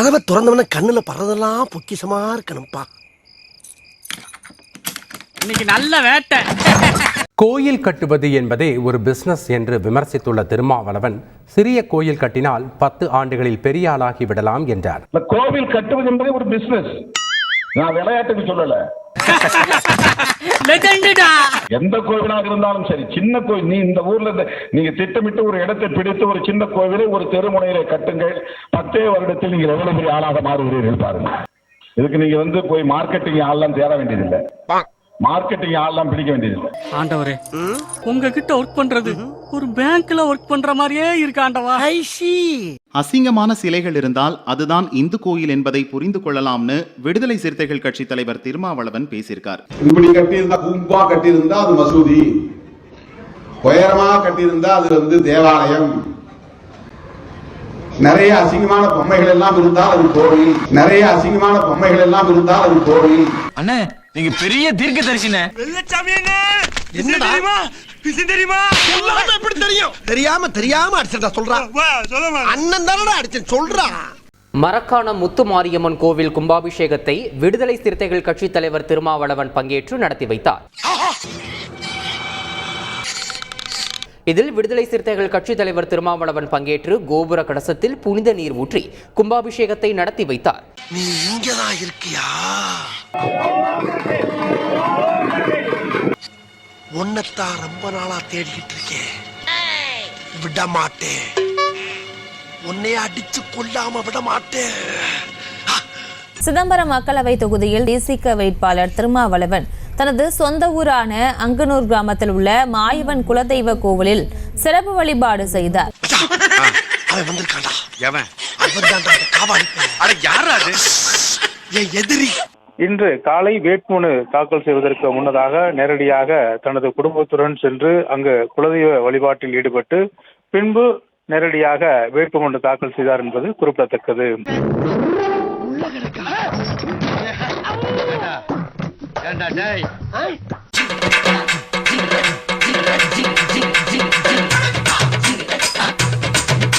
கதவை திறந்தவன கண்ணுல படுறதெல்லாம் பொக்கிஷமா இருக்கணும்ப்பா இன்னைக்கு நல்ல வேட்டை. கோயில் கட்டுவது என்பதே ஒரு பிசினஸ் என்று விமர்சித்துள்ள திருமாவளவன் சிறிய கோயில் கட்டினால் பத்து ஆண்டுகளில் பெரிய ஆளாகி விடலாம் என்றார். கோவில் கட்டுவது என்பதே ஒரு பிசினஸ் நான் விளையாட்டுக்கு சொல்லல. லெஜெண்டுடா. எந்த கோவிலாக இருந்தாலும் சரி சின்ன கோவில் நீ இந்த ஊர்ல நீங்க திட்டமிட்டு ஒரு இடத்தை பிடித்து ஒரு சின்ன கோவிலை ஒரு தெருமுனையில கட்டுங்கள். பத்தே வருடத்தில் நீங்க எவ்வளவு பெரிய ஆளாக மாறுகிறீர்கள் பாருங்க. இதுக்கு நீங்க வந்து போய் மார்க்கெட்டிங் ஆள்லாம் தேட வேண்டியதில்லை. மார்க்கெட்டிங் ஆள்லாம் பிடிக்க வேண்டியதில்லை. ஆண்டவரே உங்ககிட்ட ஒர்க் பண்றது ஒரு பேங்க்ல ஒர்க் பண்ற மாதிரியே இருக்கு ஆண்டவா. அசிங்கமான சிலைகள் இருந்தால் அதுதான் இந்து கோயில் என்பதை புரிந்து கொள்ளலாம்னு விடுதலை சிறுத்தைகள் கட்சி தலைவர் திருமாவளவன் பேசியிருக்கார். இப்படி கட்டியிருந்தா கும்பா கட்டியிருந்தா அது மசூதி. உயரமா கட்டியிருந்தா அது வந்து தேவாலயம். நிறைய அசிங்கமான பொம்மைகள் எல்லாம் இருந்தால் அது கோவில். நிறைய அசிங்கமான பொம்மைகள் எல்லாம் இருந்தால் அது கோவில். அண்ணே நீங்க பெரிய தீர்க்க தரிசினே என்னடா? தெரியுமா? எப்படி தெரியும்? தெரியாம தெரியாம அடிச்சிட்டா சொல்றா. அண்ணன் தானடா அடிச்சேன் சொல்றா. மரக்காணம் முத்து மாரியம்மன் கோவில் கும்பாபிஷேகத்தை விடுதலை சிறுத்தைகள் கட்சித் தலைவர் திருமாவளவன் பங்கேற்று நடத்தி வைத்தார். இதில் விடுதலை சிறுத்தைகள் கட்சித் தலைவர் திருமாவளவன் பங்கேற்று கோபுர கலசத்தில் புனித நீர் ஊற்றி கும்பாபிஷேகத்தை நடத்தி வைத்தார். நீ இங்கதான் இருக்கியா? உன்னத்தான் ரொம்ப நாளா தேடிக்கிட்டு இருக்கேன். விட மாட்டேன் உன்னைய அடிச்சு கொல்லாம விட மாட்டேன் சிதம்பரம் மக்களவை தொகுதியில் டிசிக வேட்பாளர் திருமாவளவன் தனது சொந்த ஊரான அங்கனூர் கிராமத்தில் உள்ள மாயவன் குலதெய்வ கோவிலில் சிறப்பு வழிபாடு செய்தார். இன்று காலை வேட்புமனு தாக்கல் செய்வதற்கு முன்னதாக நேரடியாக தனது குடும்பத்துடன் சென்று அங்கு குலதெய்வ வழிபாட்டில் ஈடுபட்டு பின்பு நேரடியாக வேட்புமனு தாக்கல் செய்தார் என்பது குறிப்பிடத்தக்கது.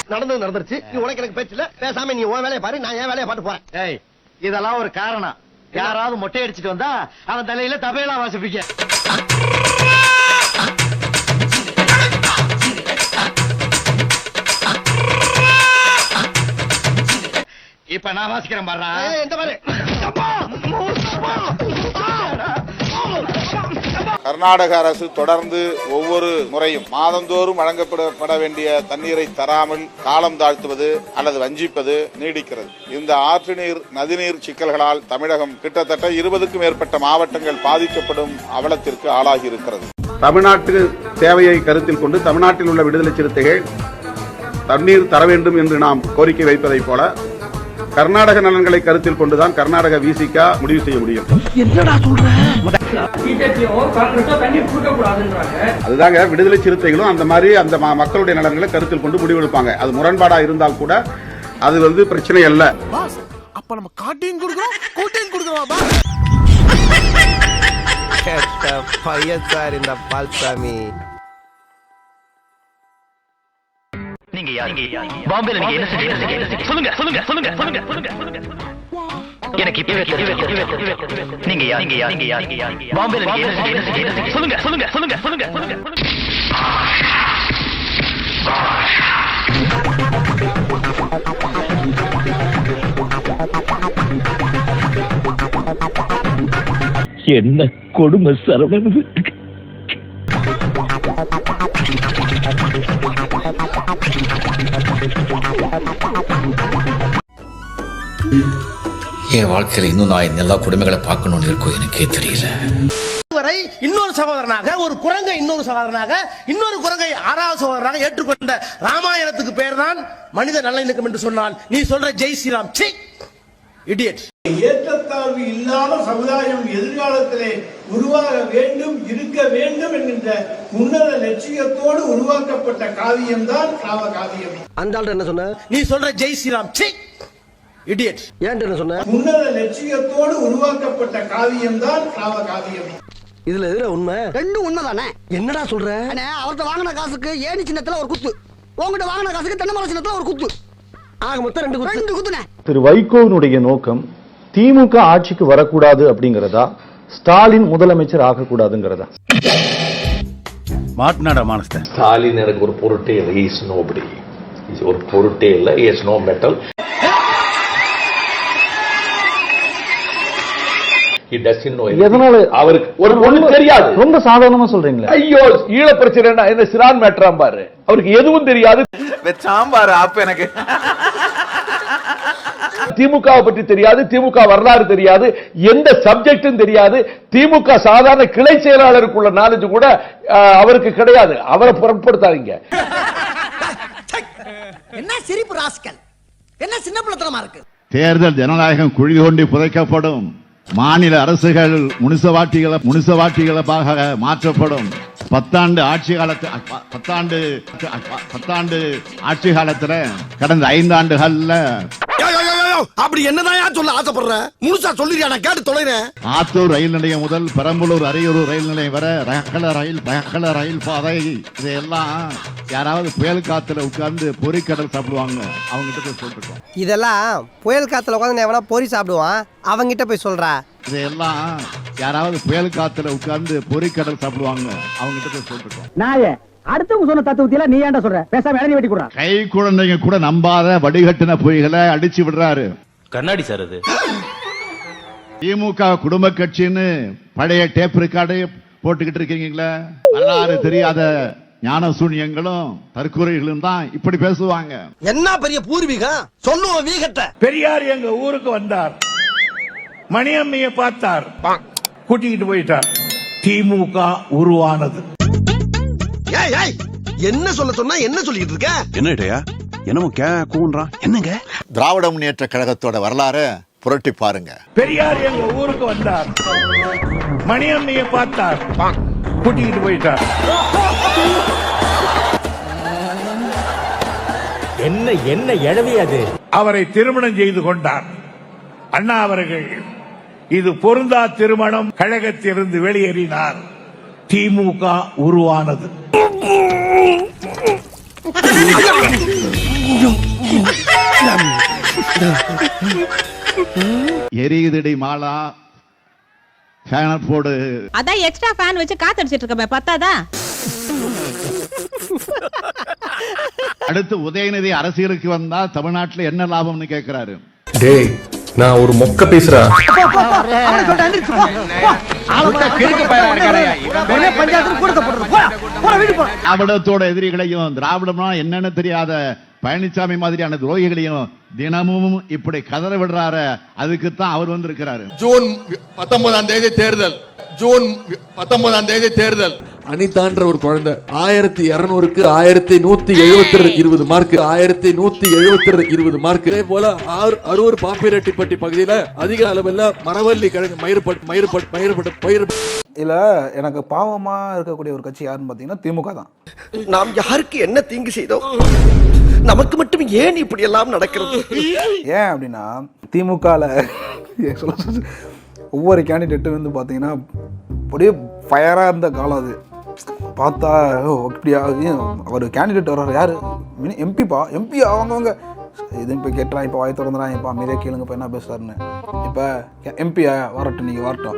நடந்தது நடந்துருச்சு. நீ உனக்கு எனக்கு பேச்சு இல்ல. பேசாம நீ உன் வேலையை பாரு நான் என் வேலையை பாட்டு போறேன். ஏய் இதெல்லாம் ஒரு காரணம். யாராவது மொட்டை அடிச்சிட்டு வந்தா அவன் தலையில தபையெல்லாம் வாசிப்பீங்க இப்ப நான் வாசிக்கிறேன் பாரு ஏய், இந்த பாரு கர்நாடக அரசு தொடர்ந்து ஒவ்வொரு முறையும் மாதந்தோறும் வழங்கப்பட வேண்டிய தண்ணீரை தராமல் காலம் தாழ்த்துவது அல்லது வஞ்சிப்பது நீடிக்கிறது. இந்த ஆற்று நீர் நதிநீர் சிக்கல்களால் தமிழகம் கிட்டத்தட்ட இருபதுக்கும் மேற்பட்ட மாவட்டங்கள் பாதிக்கப்படும் அவலத்திற்கு ஆளாகி இருக்கிறது. தமிழ்நாட்டு தேவையை கருத்தில் கொண்டு தமிழ்நாட்டில் உள்ள விடுதலை சிறுத்தைகள் தண்ணீர் தர வேண்டும் என்று நாம் கோரிக்கை வைப்பதைப் போல கர்நாடக நலன்களை கருத்தில் கொண்டுதான் கர்நாடக விசிகா முடிவு செய்ய முடியும். அதுதாங்க விடுதலை சிறுத்தைகளும் அந்த மாதிரி அந்த ம- மக்களுடைய நலன்களை கருத்தில் கொண்டு முடிவெடுப்பாங்க அது முரண்பாடா இருந்தால் கூட அது வந்து பிரச்சனை அல்ல. அப்ப நம்ம காட்டையும் கொடுக்குறோம் கூட்டையும் கொடுக்குறோம் பையன் சார் இந்த பால்சாமி. நீங்க யார்? பாம்பேல நீங்க என்ன செஞ்சீங்க சொல்லுங்க சொல்லுங்க சொல்லுங்க சொல்லுங்க சொல்லுங்க. எனக்கு இப்பவே தெரியும் நீங்க யார்? நீங்க யார்? நீங்க யார்? பாம்பேல நீங்க என்ன செஞ்சீங்க சொல்லுங்க சொல்லுங்க சொல்லுங்க சொல்லுங்க சொல்லுங்க. என்ன கொடுமை சரவணன்? என் வாழ்க்கையில இன்னும் நான் எல்லா குடும்பங்களை பார்க்கணும்னு இருக்கும் எனக்கே தெரியல. வரை இன்னொரு சகோதரனாக ஒரு குரங்கை இன்னொரு சகோதரனாக இன்னொரு குரங்கை ஆறாவது சகோதரனாக ஏற்றுக்கொண்ட ராமாயணத்துக்கு பேர் தான் மனித நல்லிணக்கம் என்று சொன்னால் நீ சொல்ற ஜெய் ஸ்ரீராம். சி இடியட் ஏற்றத்தாழ்வு இல்லாத சமுதாயம் எதிர்காலத்திலே உருவாக வேண்டும் இருக்க வேண்டும் என்கின்ற உன்னத லட்சியத்தோடு உருவாக்கப்பட்ட காவியம்தான் ராம காவியம் அந்த என்ன சொன்ன? நீ சொல்ற ஜெய் ஸ்ரீராம். சி இடியட் என்ன சொன்ன உன்னத லட்சியத்தோடு உருவாக்கப்பட்ட காவியம்தான் ராம காவியம் இதுல எதுல உண்மை? ரெண்டும் உண்மைதானே? என்னடா சொல்ற? அவர்கிட்ட வாங்கின காசுக்கு ஏணி சின்னத்துல ஒரு குத்து. உங்ககிட்ட வாங்கின காசுக்கு தென்னை மரம் சின்னத்துல ஒரு குத்து. ஆக மொத்தம் ரெண்டு குத்து. ரெண்டு குத்துனே திரு வைகோவினுடைய நோக்கம் திமுக ஆட்சிக்கு வரக்கூடாது அப்படிங்கறதா? ஸ்டாலின் முதலமைச்சர் ஆகக்கூடாதுங்கிறதா? மாட்டினாடா மானஸ்தன். ஸ்டாலின் எனக்கு ஒரு பொருட்டே இல்லை. இஸ் நோபடி ஒரு பொருட்டே இல்லை. இஸ் நோ மெட்டல் எதனால? அவருக்கு ஒரு பொண்ணு தெரியாது. ரொம்ப சாதாரணமா சொல்றீங்களே. ஐயோ ஈழ பிரச்சனை என்ன சிறான் மேட்டராம் பாரு. அவருக்கு எதுவும் தெரியாது. சாம்பார் எனக்கு. திமுக பற்றி தெரியாது திமுக வரலாறு தெரியாது எந்த சப்ஜெக்டும் தெரியாது. திமுக சாதாரண கிளை செயலாளருக்குள்ள நாலேஜ் கூட அவருக்கு கிடையாது. அவரை புறப்படுத்தாதீங்க. என்ன சிரிப்பு ராஸ்கல்? என்ன சின்ன பிள்ளைத்தனமா இருக்கு? தேர்தல் ஜனநாயகம் குழி தோண்டி புதைக்கப்படும். மாநில அரசுகள் முனிசவாட்டிகள முனிசவாட்டிகளாக மாற்றப்படும். பத்தாண்டு ஆட்சி காலத்து பத்தாண்டு பத்தாண்டு ஆட்சி காலத்தில் கடந்த ஐந்தாண்டுகளில் அப்படி என்னதான் சொல்ல ஆசைப்படுற? முழுசா சொல்லிருக்கா நான் கேட்டு தொலைறேன். ஆத்தூர் ரயில் நிலையம் முதல் பெரம்பலூர் அரியலூர் ரயில் நிலையம் வரை ரகல ரயில் ரகல ரயில் பாதை. இதையெல்லாம் யாராவது புயல் காத்துல உட்கார்ந்து பொறிக்கடல் சாப்பிடுவாங்க அவங்க கிட்ட போய் சொல்லிருக்கோம் இதெல்லாம் புயல் காத்துல உட்காந்து எவனா பொறி சாப்பிடுவான்? அவங்கிட்ட போய் சொல்றா. இதையெல்லாம் யாராவது புயல் காத்துல உட்கார்ந்து பொறிக்கடல் சாப்பிடுவாங்க. அவங்க கிட்ட சொல்லிருக்கோம் நாய அடுத்தவங்க சொன்ன தத்துவத்தில நீ ஏன்டா சொல்ற? பேசாம இறங்கி வெட்டி கொடுறா. கை குழந்தைங்க கூட நம்பாத வடிகட்டின பொய்களை அடிச்சு விடுறாரு. கண்ணாடி சார் அது. திமுக குடும்ப கட்சின்னு பழைய டேப் ரெக்கார்டு போட்டுக்கிட்டு இருக்கீங்களே? வரலாறு தெரியாத ஞான சூன்யங்களும் தற்கொலைகளும் தான் இப்படி பேசுவாங்க. என்ன பெரிய பூர்வீகம்? சொல்லுவோம் வீகட்ட பெரியார் எங்க ஊருக்கு வந்தார். மணியம்மைய பார்த்தார். கூட்டிக்கிட்டு போயிட்டார். திமுக உருவானது. ஏய் ஏய் என்ன சொல்ல சொன்னா என்ன சொல்லிட்டு இருக்க? என்னடையா என்னமோ கே கூன்றான் என்னங்க? திராவிட முன்னேற்ற கழகத்தோட வரலாறு புரட்டி பாருங்க. பெரியார் எங்க ஊருக்கு வந்தார். மணியம்மைய பார்த்தார். கூட்டிக்கிட்டு போயிட்டார். என்ன என்ன எழவி அது? அவரை திருமணம் செய்து கொண்டார். அண்ணா அவர்கள் இது பொருந்தா திருமணம். கழகத்திலிருந்து வெளியேறினார். திமுக உருவானது. எரியுதடி மாலா. ஃபேனர் போடு. அதான் எக்ஸ்ட்ரா ஃபேன் வச்சு காத்தடிச்சிட்டு இருக்கமே பத்தாதா? அடுத்து உதயநிதி அரசியலுக்கு வந்தா தமிழ்நாட்டுல என்ன லாபம்னு கேக்குறாரு? டேய் நான் ஒரு மொக்க பேசுறேன் திராவிடத்தோட எதிரிகளையும் திராவிடம்னா என்னன்னு தெரியாத பழனிசாமி மாதிரியான துரோகிகளையும் தினமும் இப்படி கதற விடுறாரு அதுக்கு தான் அவர் வந்திருக்கிறாரு. ஜூன் பத்தொன்பதாம் தேதி தேர்தல். ஜூன் பத்தொன்பதாம் தேதி தேர்தல். அனிதான்ற ஒரு குழந்தை ஆயிரத்தி இருநூறுக்கு ஆயிரத்தி நூத்தி எழுபத்தி இருபது மார்க் ஆயிரத்தி நூத்தி எழுபத்தி இருபது மார்க் இதே போல அரூர் பாப்பிரெட்டிப்பட்டி பகுதியில அதிக அளவில் மரவள்ளி கிழங்கு மயிர்பட் மயிர்பட் மயிர்பட் பயிர் இல்ல எனக்கு பாவமா இருக்கக்கூடிய ஒரு கட்சி யாருன்னு பாத்தீங்கன்னா திமுக தான். நாம் யாருக்கு என்ன தீங்கு செய்தோம்? நமக்கு மட்டும் ஏன் இப்படி எல்லாம் நடக்கிறது? ஏன் அப்படின்னா திமுகல சொல்ல ஒவ்வொரு கேண்டிடேட்டும் வந்து பார்த்தீங்கன்னா அப்படியே ஃபயராக இருந்த காலம் அது. பார்த்தா ஓ ஏன் அவர் கேண்டிடேட் வர்றாரு யார்? மினி எம்பிப்பா எம்பி அவங்கவுங்க இது இப்போ கேட்டுறான் இப்போ வாய் திறந்துறான் இப்போ அமைதியாக கேளுங்க இப்போ என்ன பேசுறாருன்னு. இப்போ எம்பியா வரட்டும் நீங்கள் வரட்டும்.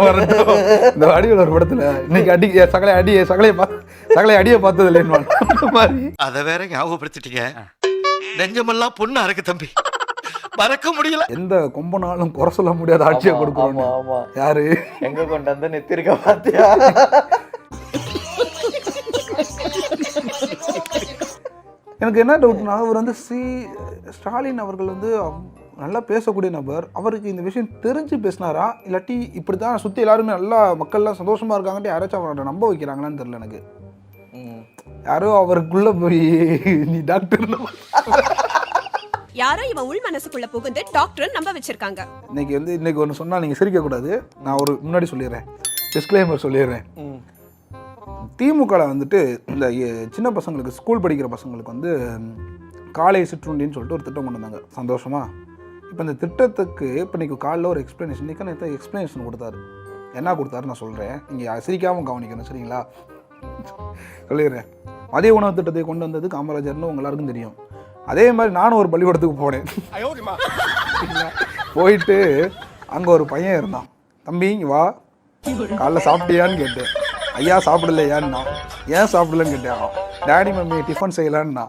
வரட்டும். இந்த அடியில் ஒரு படத்தில் இன்னைக்கு அடி சகலை அடி சகலையை பார்த்து சகலை அடியை பார்த்தது இல்லைன்னு மாதிரி. அத வேற ஞாபகப்படுத்திட்டீங்க. நெஞ்சமெல்லாம் பொண்ணு அறக்கு தம்பி. மறக்க முடியல. எந்த கொம்பனாலும் குறை சொல்ல முடியாத ஆட்சியை கொடுக்குறோம் யாரு? எங்க கொண்டு வந்து நெத்திருக்க பாத்தியா? எனக்கு என்ன டவுட்னா அவர் வந்து சி ஸ்டாலின் அவர்கள் வந்து நல்லா பேசக்கூடிய நபர். அவருக்கு இந்த விஷயம் தெரிஞ்சு பேசினாரா? இல்லாட்டி இப்படி தான் சுற்றி எல்லாருமே நல்லா மக்கள்லாம் சந்தோஷமா இருக்காங்கன்ட்டு யாராச்சும் அவரை நம்ப வைக்கிறாங்களான்னு தெரியல எனக்கு. யாரோ அவருக்குள்ள போய் நீ டாக்டர் யாரோ இவன் உள் மனசுக்குள்ள புகுந்து டாக்டர் நம்ப வச்சிருக்காங்க. இன்னைக்கு வந்து இன்னைக்கு ஒன்று சொன்னால் நீங்கள் சிரிக்கக்கூடாது நான் ஒரு முன்னாடி சொல்லிடுறேன். டிஸ்க்ளைமர் சொல்லிடுறேன். திமுகவில் வந்துட்டு இந்த சின்ன பசங்களுக்கு ஸ்கூல் படிக்கிற பசங்களுக்கு வந்து காலை சிற்றுண்டின்னு சொல்லிட்டு ஒரு திட்டம் கொண்டு வந்தாங்க. சந்தோஷமா? இப்போ இந்த திட்டத்துக்கு இப்போ இன்னைக்கு காலைல ஒரு எக்ஸ்ப்ளனேஷன் இன்னைக்கு நேற்று எக்ஸ்ப்ளனேஷன் கொடுத்தாரு. என்ன கொடுத்தாரு நான் சொல்கிறேன் நீங்கள் சிரிக்காமல் கவனிக்கணும் சரிங்களா? சொல்லிடுறேன். மதிய உணவு திட்டத்தை கொண்டு வந்தது காமராஜர்னு உங்க எல்லாருக்கும் தெரியும். அதே மாதிரி நானும் ஒரு பள்ளிக்கூடத்துக்கு போனேன். போயிட்டு அங்கே ஒரு பையன் இருந்தான். தம்பி இங்க வா. காலைல சாப்பிட்டியான்னு கேட்டேன். ஐயா சாப்பிடலையான்னா ஏன் சாப்பிடலன்னு கேட்டேன். டேடி மம்மி டிஃபன் செய்யலான்னா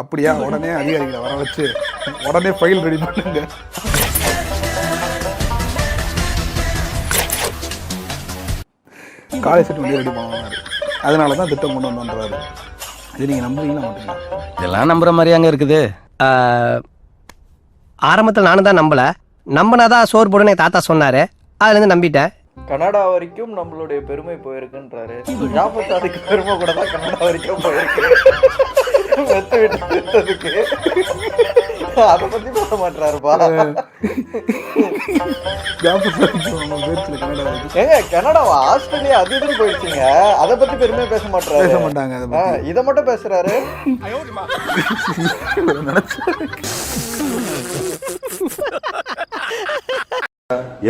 அப்படியா உடனே அதிகாரிகளை வர வச்சு உடனே ஃபைல் ரெடி பண்ணுங்க. காலை செட்டு ரெடி பண்ணுவாங்க அதனால தான் திட்டம் கொண்டு வந்தோன்றாரு. இது நீங்கள் நம்புறீங்களா மாட்டீங்களா? இதெல்லாம் நம்புற மாதிரி அங்க இருக்குது. ஆரம்பத்தில் நானும் தான் நம்பல. நம்பினாதான் சோறு போடுன்னு எங்க தாத்தா சொன்னாரு. அதுல இருந்து நம்பிட்டேன். கனடா வரைக்கும் நம்மளுடைய பெருமை போயிருக்குன்றாரு. ஜாபத் அதுக்கு பெருமை கூட தான் கனடா வரைக்கும் போயிருக்கு. வெத்த விட்டு விட்டதுக்கு அதை பத்தி பேச மாட்டாருப்பா ஏங்க கனடாவா? ஆஸ்திரேலியா அது இதுன்னு போயிடுச்சுங்க? அதை பத்தி பெருமையா பேச மாட்டாரு பேச மாட்டாங்க இதை மட்டும் பேசுறாரு.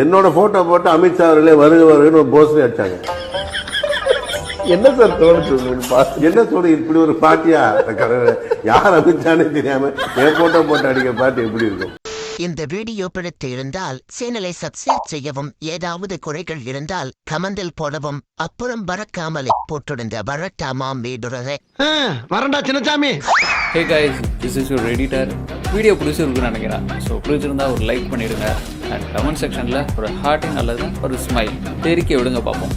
என்னோட போட்டோ போட்டு அமித்ஷா அவர்களே வருக வருகன்னு ஒரு போஸ்டர் அடிச்சாங்க. என்ன சார் தோணுச்சு? என்ன தோணு இப்படி ஒரு பாட்டியா? யார் அமித்ஷானே தெரியாம என் போட்டோ போட்டு அடிக்கிற பாட்டு எப்படி இருக்கும்? இந்த வீடியோ பிடித்து இருந்தால் சேனலை சப்ஸ்கிரைப் செய்யவும் ஏதாவது குறைகள் இருந்தால் கமெண்டில் போடவும் அப்புறம் பறக்காமலே போட்டிருந்த வரட்டாமாம் வீடுறதை வரண்டா Chinnasamy hey guys this is your editor video பிடிச்சிருக்குன்னு நினைக்கிறேன் ஸோ பிடிச்சிருந்தா ஒரு லைக் பண்ணிடுங்க. அண்ட் கமெண்ட் செக்ஷனில் ஒரு ஹார்ட்டிங் அல்லது ஒரு ஸ்மைல் தெரிக்க விடுங்க பார்ப்போம்